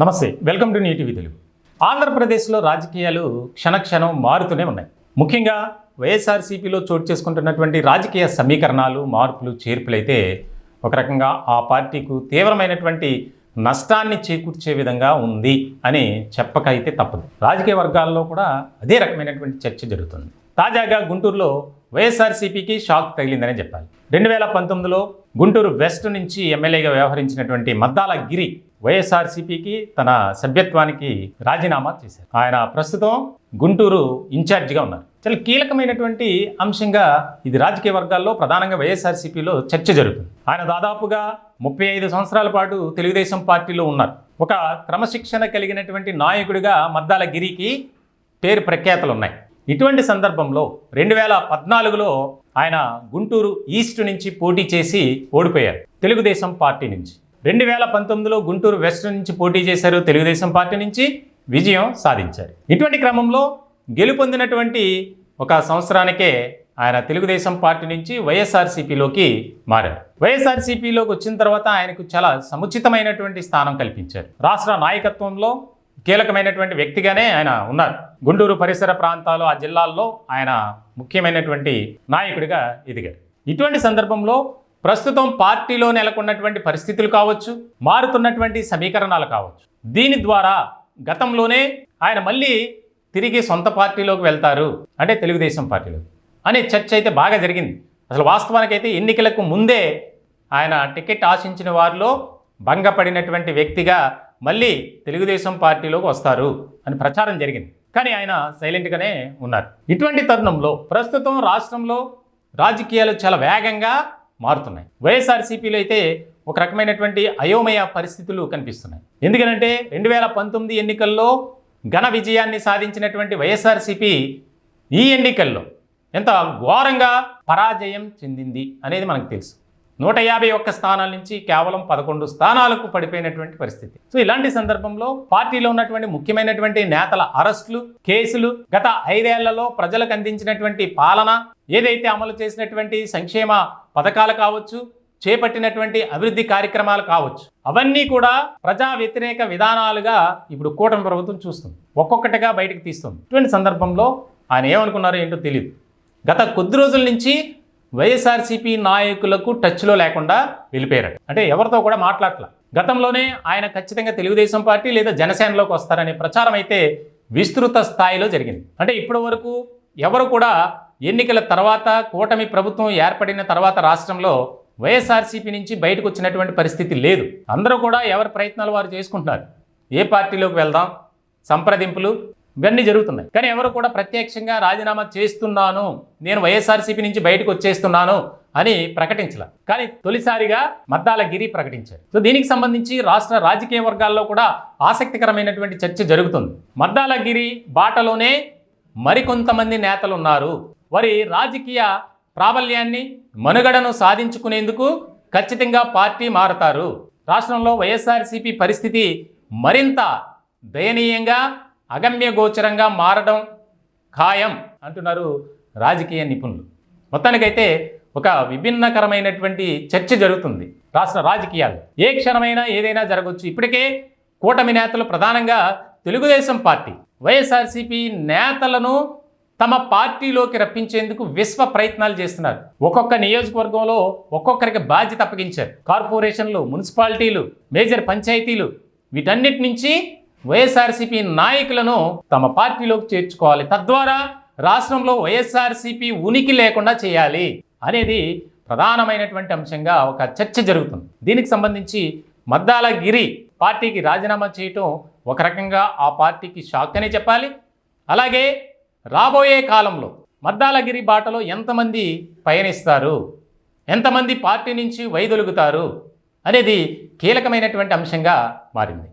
నమస్తే welcome to నీటి తెలుగు. ఆంధ్రప్రదేశ్లో రాజకీయాలు క్షణక్షణం మారుతూనే ఉన్నాయి. ముఖ్యంగా వైఎస్ఆర్సీపీలో చోటు చేసుకుంటున్నటువంటి రాజకీయ సమీకరణాలు మార్పులు చేర్పులైతే ఒక రకంగా ఆ పార్టీకు తీవ్రమైనటువంటి నష్టాన్ని చేకూర్చే విధంగా ఉంది అని చెప్పకైతే తప్పదు. రాజకీయ వర్గాల్లో కూడా అదే రకమైనటువంటి చర్చ జరుగుతుంది. తాజాగా గుంటూరులో వైఎస్ఆర్సీపీకి షాక్ తగిలిందనే చెప్పాలి. రెండు వేల పంతొమ్మిదిలో గుంటూరు వెస్ట్ నుంచి ఎమ్మెల్యేగా వ్యవహరించినటువంటి మద్దాల గిరి వైఎస్ఆర్సీపీకి తన సభ్యత్వానికి రాజీనామా చేశారు. ఆయన ప్రస్తుతం గుంటూరు ఇన్ఛార్జిగా ఉన్నారు. చాలా కీలకమైనటువంటి అంశంగా ఇది రాజకీయ వర్గాల్లో ప్రధానంగా వైఎస్ఆర్సీపీలో చర్చ జరుగుతుంది. ఆయన దాదాపుగా ముప్పై ఐదు సంవత్సరాల పాటు తెలుగుదేశం పార్టీలో ఉన్నారు. ఒక క్రమశిక్షణ కలిగినటువంటి నాయకుడిగా మద్దాల గిరికి పేరు ప్రఖ్యాతలు ఉన్నాయి. ఇటువంటి సందర్భంలో రెండు వేల పద్నాలుగులో ఆయన గుంటూరు ఈస్ట్ నుంచి పోటీ చేసి ఓడిపోయారు తెలుగుదేశం పార్టీ నుంచి. రెండు వేల పంతొమ్మిదిలో గుంటూరు వెస్ట్ నుంచి పోటీ చేశారు తెలుగుదేశం పార్టీ నుంచి విజయం సాధించారు. ఇటువంటి క్రమంలో గెలుపొందినటువంటి ఒక సంవత్సరానికే ఆయన తెలుగుదేశం పార్టీ నుంచి వైఎస్ఆర్సీపీలోకి మారారు. వైఎస్ఆర్సీపీలోకి వచ్చిన తర్వాత ఆయనకు చాలా సముచితమైనటువంటి స్థానం కల్పించారు. రాష్ట్ర నాయకత్వంలో కీలకమైనటువంటి వ్యక్తిగానే ఆయన ఉన్నారు. గుంటూరు పరిసర ప్రాంతాలు ఆ జిల్లాల్లో ఆయన ముఖ్యమైనటువంటి నాయకుడిగా ఎదిగారు. ఇటువంటి సందర్భంలో ప్రస్తుతం పార్టీలో నెలకొన్నటువంటి పరిస్థితులు కావచ్చు మారుతున్నటువంటి సమీకరణాలు కావచ్చు. దీని ద్వారా గతంలోనే ఆయన మళ్ళీ తిరిగి సొంత పార్టీలోకి వెళ్తారు. అంటే తెలుగుదేశం పార్టీలో అనే చర్చ అయితే బాగా జరిగింది. అసలు వాస్తవానికైతే ఎన్నికలకు ముందే ఆయన టికెట్ ఆశించిన వారిలో భంగపడినటువంటి వ్యక్తిగా మళ్ళీ తెలుగుదేశం పార్టీలోకి వస్తారు అని ప్రచారం జరిగింది. కానీ ఆయన సైలెంట్గానే ఉన్నారు. ఇటువంటి తరుణంలో ప్రస్తుతం రాష్ట్రంలో రాజకీయాలు చాలా వేగంగా మారుతున్నాయి. వైఎస్ఆర్సీపీలో అయితే ఒక రకమైనటువంటి అయోమయ పరిస్థితులు కనిపిస్తున్నాయి. ఎందుకనంటే రెండు వేల పంతొమ్మిది ఎన్నికల్లో ఘన విజయాన్ని సాధించినటువంటి వైఎస్ఆర్సీపీ ఈ ఎన్నికల్లో ఎంత ఘోరంగా పరాజయం చెందింది అనేది మనకు తెలుసు. నూట యాభై ఒక్క స్థానాల నుంచి కేవలం పదకొండు స్థానాలకు పడిపోయినటువంటి పరిస్థితి. సో ఇలాంటి సందర్భంలో పార్టీలో ఉన్నటువంటి ముఖ్యమైనటువంటి నేతల అరెస్టులు కేసులు గత ఐదేళ్ళలో ప్రజలకు అందించినటువంటి పాలన ఏదైతే అమలు చేసినటువంటి సంక్షేమ పథకాలు కావచ్చు చేపట్టినటువంటి అభివృద్ధి కార్యక్రమాలు కావచ్చు. అవన్నీ కూడా ప్రజా వ్యతిరేక విధానాలుగా ఇప్పుడు కూటమి ప్రభుత్వం చూస్తుంది. ఒక్కొక్కటిగా బయటకు తీస్తుంది. ఇటువంటి సందర్భంలో ఆయన ఏమనుకున్నారో ఏంటో తెలియదు గత కొద్ది రోజుల నుంచి వైఎస్ఆర్సీపీ నాయకులకు టచ్లో లేకుండా వెళ్ళిపోయారట. అంటే ఎవరితో కూడా మాట్లాడలే గతంలోనే ఆయన ఖచ్చితంగా తెలుగుదేశం పార్టీ లేదా జనసేనలోకి వస్తారనే ప్రచారం అయితే విస్తృత స్థాయిలో జరిగింది. అంటే ఇప్పటి వరకు ఎవరు కూడా ఎన్నికల తర్వాత కూటమి ప్రభుత్వం ఏర్పడిన తర్వాత రాష్ట్రంలో వైఎస్ఆర్సీపీ నుంచి బయటకు వచ్చినటువంటి పరిస్థితి లేదు. అందరూ కూడా ఎవరి ప్రయత్నాలు వారు చేసుకుంటున్నారు? ఏ పార్టీలోకి వెళ్దాం? సంప్రదింపులు ఇవన్నీ జరుగుతున్నాయి. కానీ ఎవరు కూడా ప్రత్యక్షంగా రాజీనామా చేస్తున్నాను నేను వైఎస్ఆర్సీపీ నుంచి బయటకు వచ్చేస్తున్నాను అని ప్రకటించాల. కానీ తొలిసారిగా మద్దాల గిరి ప్రకటించారు. సో దీనికి సంబంధించి రాష్ట్ర రాజకీయ వర్గాల్లో కూడా ఆసక్తికరమైనటువంటి చర్చ జరుగుతుంది. మద్దాల గిరి బాటలోనే మరికొంతమంది నేతలు ఉన్నారు వారి రాజకీయ ప్రాబల్యాన్ని మనుగడను సాధించుకునేందుకు ఖచ్చితంగా పార్టీ మారతారు. రాష్ట్రంలో వైఎస్ఆర్సీపీ పరిస్థితి మరింత దయనీయంగా అగమ్యగోచరంగా మారడం ఖాయం అంటున్నారు రాజకీయ నిపుణులు. మొత్తానికైతే ఒక విభిన్నకరమైనటువంటి చర్చ జరుగుతుంది రాష్ట్ర రాజకీయాలు ఏ క్షణమైనా ఏదైనా జరగవచ్చు ఇప్పటికే కూటమి నేతలు ప్రధానంగా తెలుగుదేశం పార్టీ వైఎస్ఆర్సీపీ నేతలను తమ పార్టీలోకి రప్పించేందుకు విశ్వ ప్రయత్నాలు చేస్తున్నారు. ఒక్కొక్క నియోజకవర్గంలో ఒక్కొక్కరికి బాధ్యత అప్పగించారు. కార్పొరేషన్లు మున్సిపాలిటీలు మేజర్ పంచాయతీలు వీటన్నిటి నుంచి వైఎస్ఆర్సీపీ నాయకులను తమ పార్టీలోకి చేర్చుకోవాలి. తద్వారా రాష్ట్రంలో వైఎస్ఆర్సీపీ ఉనికి లేకుండా చేయాలి అనేది ప్రధానమైనటువంటి అంశంగా ఒక చర్చ జరుగుతుంది. దీనికి సంబంధించి మద్దాల గిరి పార్టీకి రాజీనామా చేయటం ఒక రకంగా ఆ పార్టీకి షాక్ అనే చెప్పాలి. అలాగే రాబోయే కాలంలో మద్దాలగిరి బాటలో ఎంతమంది పయనిస్తారు? ఎంతమంది పార్టీ నుంచి వైదొలుగుతారు? అనేది కీలకమైనటువంటి అంశంగా మారింది.